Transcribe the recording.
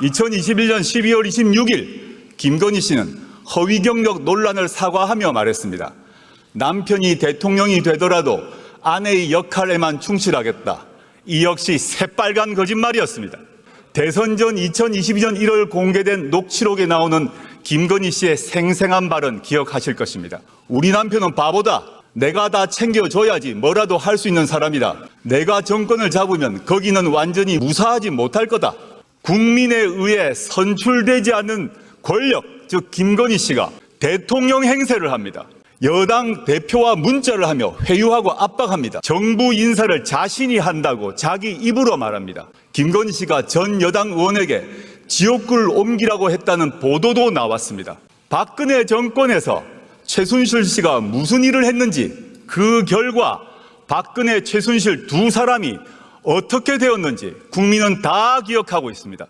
2021년 12월 26일 김건희 씨는 허위 경력 논란을 사과하며 말했습니다. 남편이 대통령이 되더라도 아내의 역할에만 충실하겠다. 이 역시 새빨간 거짓말이었습니다. 대선 전 2022년 1월 공개된 녹취록에 나오는 김건희 씨의 생생한 발언 기억하실 것입니다. 우리 남편은 바보다. 내가 다 챙겨줘야지 뭐라도 할 수 있는 사람이다. 내가 정권을 잡으면 거기는 완전히 무사하지 못할 거다. 국민에 의해 선출되지 않는 권력, 즉 김건희 씨가 대통령 행세를 합니다. 여당 대표와 문자를 하며 회유하고 압박합니다. 정부 인사를 자신이 한다고 자기 입으로 말합니다. 김건희 씨가 전 여당 의원에게 지옥을 옮기라고 했다는 보도도 나왔습니다. 박근혜 정권에서 최순실 씨가 무슨 일을 했는지 그 결과 박근혜, 최순실 두 사람이 어떻게 되었는지 국민은 다 기억하고 있습니다.